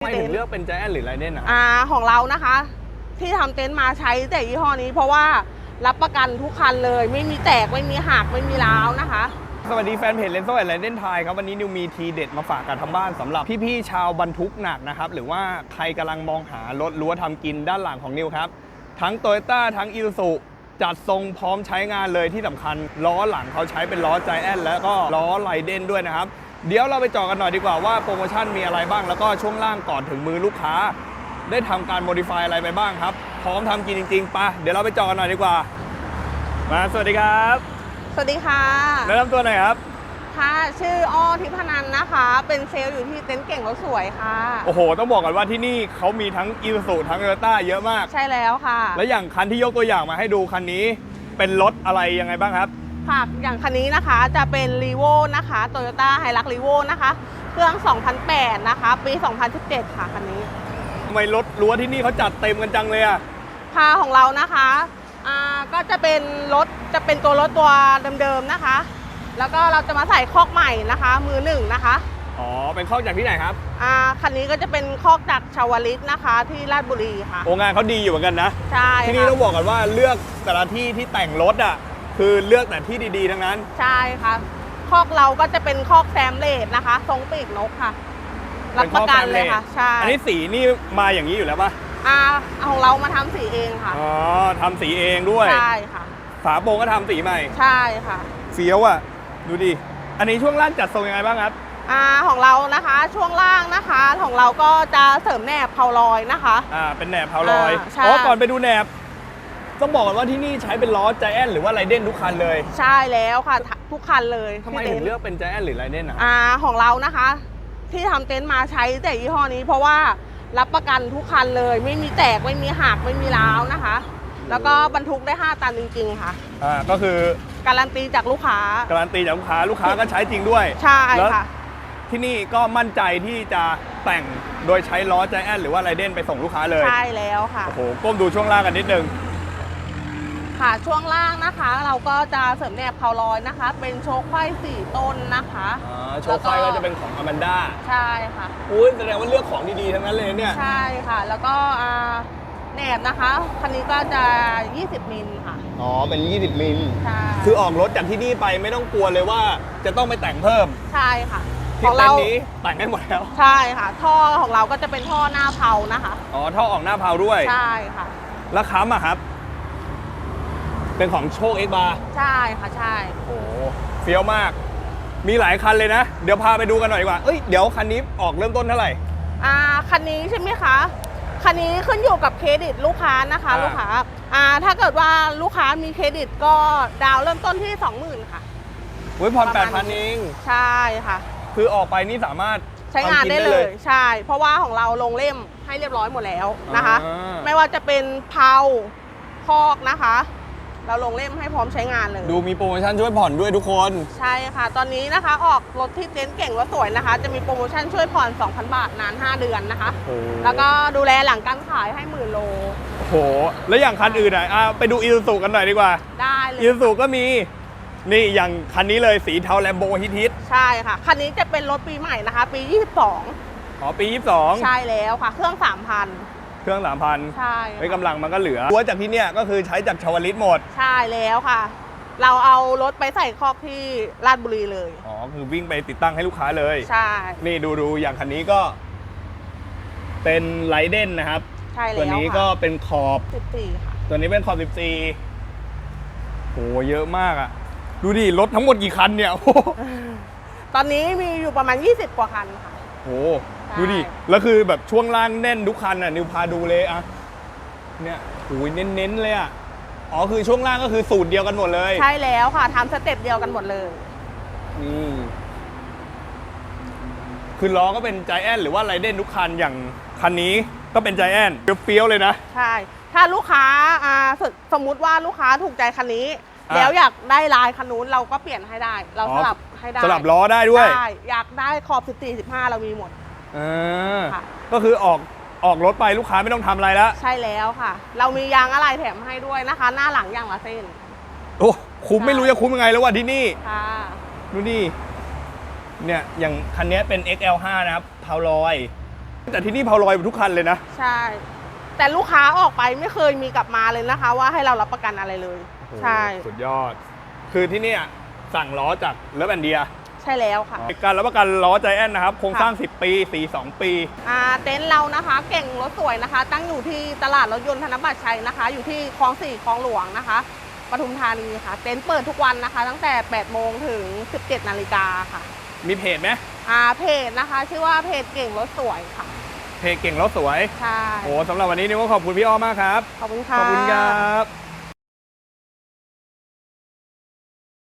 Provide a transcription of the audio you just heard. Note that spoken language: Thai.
ทำไมถึงเลือกเป็นใจแอนหรือไรเด่นนะอ่าของเรานะคะ ที่ทำเต็นท์มาใช้แต่ยี่ห้อนี้เพราะว่ารับประกันทุกคันเลย ไม่มีแตกไม่มีหักไม่มีร้าวนะคะ สวัสดีแฟนเพจเลนโซ่แอนไรเด่นไทยครับ วันนี้นิวมีทีเด็ดมาฝากกันทางบ้านสำหรับพี่ๆชาวบรรทุกหนักนะครับ หรือว่าใครกำลังมองหารถรั้วทำกินด้านหลังของนิวครับ ทั้งโตโยต้าทั้งอีซูซุจัดทรงพร้อมใช้งานเลยที่สำคัญล้อหลังเขาใช้เป็นล้อใจแอนแล้วก็ล้อไรเด่นด้วยนะครับ เดี๋ยวเราไปเจอกันหน่อยดีกว่าว่าโปรโมชั่นมีอะไรบ้าง แล้วก็ช่วงล่างก่อนถึงมือลูกค้า ได้ทำการโมดิฟายอะไรไปบ้างครับ พร้อมทำกินจริงๆปะเดี๋ยวเราไปเจอกันหน่อยดีกว่า มาสวัสดีครับ สวัสดีค่ะแนะนำตัวหน่อยครับค่ะชื่ออ้อทิพนันนะคะ เป็นเซลล์อยู่ที่เต็นท์เก่งรถสวยค่ะ โอ้โห ต้องบอกก่อนว่าที่นี่เขามีทั้งอีซูทั้งโตโยต้าเยอะมาก ใช่แล้วค่ะ และอย่างคันที่ยกตัวอย่างมาให้ดูคันนี้ เป็นรถอะไรยังไงบ้างครับ ค่ะอย่างคันนี้นะคะจะเป็นรีโวนะคะ Toyota h i l u x r e v o นะคะ เครื่อง 2008 นะคะ ปี 2017 ค่ะคันนี้ทำไมรถรั้วที่นี่เขาจัดเต็มกันจังเลยอะค่ะของเรานะคะอ่าก็จะเป็นรถจะเป็นตัวรถตัวเดิมๆนะคะ แล้วก็เราจะมาใส่คอกใหม่นะคะ มือหนึ่งนะคะอ๋อ เป็นเข้าจากที่ไหนครับ อ่าคันนี้ก็จะเป็นคอกจากชาวลิตนะคะ ที่ราชบุรีค่ะ โองานเขาดีอยู่เหมือนกันนะ ใช่ที่นี่ค่ะ ต้องบอกก่อนว่าเลือกแต่ละที่ที่แต่งรถอะ คือเลือกแต่ที่ดีๆ ทั้งนั้น ใช่ค่ะ คอกเราก็จะเป็นคอกแซมเลดนะคะ ทรงปีกนกค่ะ รับประกันเลยค่ะ ใช่ อันนี้สีนี่มาอย่างนี้อยู่แล้วปะอ่าของเรามาทำสีเองค่ะ อ๋อทำสีเองด้วย ใช่ค่ะ ฝาโปรงก็ทำสีใหม่ ใช่ค่ะเฟี้ยวอะดูดิ อันนี้ช่วงล่างจัดทรงยังไงบ้างครับอ่าของเรานะคะช่วงล่างนะคะของเราก็จะเสริมแนบเพาลอยนะคะ อ่าเป็นแหนบเผาลอยอ่าใช่อ๋อก่อนไปดูแหนบ ต้องบอกก่อนว่าที่นี่ใช้เป็นล้อใจแอนหรือว่าไรเด่นทุกคันเลย ใช่แล้วค่ะทุกคันเลยทำไมที่ถึงต็นท์เลือกเป็นใจแอนหรือไรเด่นอะอ่าของเรานะคะ ที่ทำเต็นท์มาใช้แต่ยี่ห้อนี้ เพราะว่ารับประกันทุกคันเลย ไม่มีแตกไม่มีหักไม่มีร้าวนะคะ แล้วก็บรรทุกได้ 5 ตันจริง ๆ ค่ะ อ่า ก็คือการันตีจากลูกค้าการันตีจากลูกค้าลูกค้าก็ใช้จริงด้วย ใช่แล้วค่ะ ที่นี่ก็มั่นใจที่จะแต่งโดยใช้ล้อใจแอนหรือว่าไรเด่นไปส่งลูกค้าเลย ใช่แล้วค่ะ โอ้โห ก้มดูช่วงล่างกันนิดนึง ค่ะช่วงล่างนะคะ เราก็จะเสริมแนบเพาลอยนะคะ เป็นโชคไขว้สี่ต้นนะคะอ่าโชว์ไฟก็จะเป็นของอแมนด้าใช่ค่ะ อุ้ยแสดงว่าเลือกของดีๆทั้งนั้นเลยเนี่ย ใช่ค่ะ แล้วก็อ่าแหนบนะคะคันนี้ก็จะ 20 มิลค่ะอ๋อ เป็น 20 มิล ใช่คือออกรถจากที่นี่ไปไม่ต้องกลัวเลยว่าจะต้องไปแต่งเพิ่ม ใช่ค่ะขที่องเต็นเราท์นี้แต่งได้หมดแล้ว ใช่ค่ะ ท่อของเราก็จะเป็นท่อหน้าเพานะคะ อ๋อ ท่อออกหน้าเพาด้วย ใช่ค่ะแล้วค้ำอะครับ เป็นของโชคเอ็กบาร์ใช่ค่ะใช่ โอ้โหเฟี้ยวมาก มีหลายคันเลยนะ เดี๋ยวพาไปดูกันหน่อยดีกว่าเอ้ยเดี๋ยวคันนี้ออกเริ่มต้นเท่าไหร่ อ่าคันนี้ใช่ไหมคะ คันนี้ขึ้นอยู่กับเครดิตลูกค้านะคะ อ่า ลูกค้า อ่าถ้าเกิดว่าลูกค้ามีเครดิตก็ดาวน์เริ่มต้นที่ 20,000 ค่ะ เว้ยผ่อนประแปมาดณพันนี้ เองใช่ค่ะ คือออกไปนี่สามารถใช้งานทำกิได้เลยใช่ เพราะว่าของเราลงเล่มให้เรียบร้อยหมดแล้วนะคะ อ่า ไม่ว่าจะเป็นเพาคอกนะคะ เราลงเล่มให้พร้อมใช้งานเลย ดูมีโปรโมชั่นช่วยผ่อนด้วยทุกคน ใช่ค่ะ ตอนนี้นะคะออกรถที่เต็นท์เก่งรถสวยนะคะ จะมีโปรโมชั่นช่วยผ่อน 2,000 บาทนาน 5 เดือนนะคะ โอ้โหแล้วก็ดูแลหลังการขายให้หมื่นโลโอ้โห แล้วอย่างคันอื่นอะอะไปดูอีซูซูกันหน่อยดีกว่า ได้เลอีย ซูซูก็มี นี่อย่างคันนี้เลยสีเทาแลมโบฮิตฮิตใช่ค่ะ คันนี้จะเป็นรถปีใหม่นะคะ ปี 22อ๋อปี 22 ใช่แล้วค่ะ เครื่อง เครื่อง3,000 3,000ใช่ไว้กำลังมันก็เหลือตัวจากที่เนี่ยก็คือใช้จากชาวลิตหมด ใช่แล้วค่ะ เราเอารถไปใส่คอกที่ราชบุรีเลย อ๋อ คือวิ่งไปติดตั้งให้ลูกค้าเลย ใช่ นี่ดูดูอย่างคันนี้ก็ เป็นไลเดนนะครับ ใช่แล้วตัวนี้ก็ค่ะเป็นขอบ14ค่ะ ตัวนี้เป็นขอบ14โหเยอะมากอะดูดิรถทั้งหมดกี่คันเนี่ยโอ้โหตอนนี้มีอยู่ประมาณ 20 กว่าคันค่ะ โหใช่ดูดิ แล้วคือแบบช่วงล่างแน่นทุกคันอะนิวพาดูเลยอะเนี่ยโหยเน้นๆเลยอะอ๋อคือช่วงล่างก็คือสูตรเดียวกันหมดเลย ใช่แล้วค่ะทำสเต็ปเดียวกันหมดเลยนี่คือล้อก็เป็นใจแอนหรือว่าไรเด่นทุกคันอย่างคันนี้ก็เป็นใจแอนเฟี้ยวๆเลยนะ ใช่ ถ้าลูกค้าอ่าสสมมุติว่าลูกค้าถูกใจคันนี้ อะ แล้วอยากได้ลายคันนู้นเราก็เปลี่ยนให้ได้ เราอ๋อสลับ ให้ได้สลับล้อได้ด้วยได้อยากได้ขอบ14 15เรามีหมดอ่าค่ะ ก็คือออกออกรถไปลูกค้าไม่ต้องทำอะไรแล้วใช่แล้วค่ะ เรามียางอะไรแถมให้ด้วยนะคะ หน้าหลังอย่างละเส้นโอ้คุ้มใช่ไม่รู้จะคุ้มยังไงแล้วว่ะที่นี่ค่ะดูดิเนี่ยอย่างคันนี้เป็น XL5 นะครับเทาลอย แต่ที่นี่เผาลอยทุกคันเลยนะ ใช่ แต่ลูกค้าออกไปไม่เคยมีกลับมาเลยนะคะ ว่าให้เรารับประกันอะไรเลย ใช่ สุดยอด คือที่เนี่ย สั่งล้อจากเลิฟแอนเดียใช่แล้วค่ะ การรับประกันล้อใจแอนนะครับ โครงสร้าง 10 ปีสี2 ปีอ่าเต็นท์เรานะคะ เก่งรถสวยนะคะ ตั้งอยู่ที่ตลาดรถยนต์ธนบัตรชัยนะคะ อยู่ที่คลองสี่คลองหลวงนะคะปทุมธานีค่ะ เต็นท์เปิดทุกวันนะคะ ตั้งแต่ 8 โมงถึง 17 นาฬิกาค่ะ มีเพจไหมอ่าเพจนะคะ ชื่อว่าเพจเก่งรถสวยค่ะ เพจเก่งล้อสวย ใช่ โอ้สำหรับวันนี้นิวก็ขอบคุณพี่อ้อมากครับ ขอบคุณค่ะ ขอบคุณครับ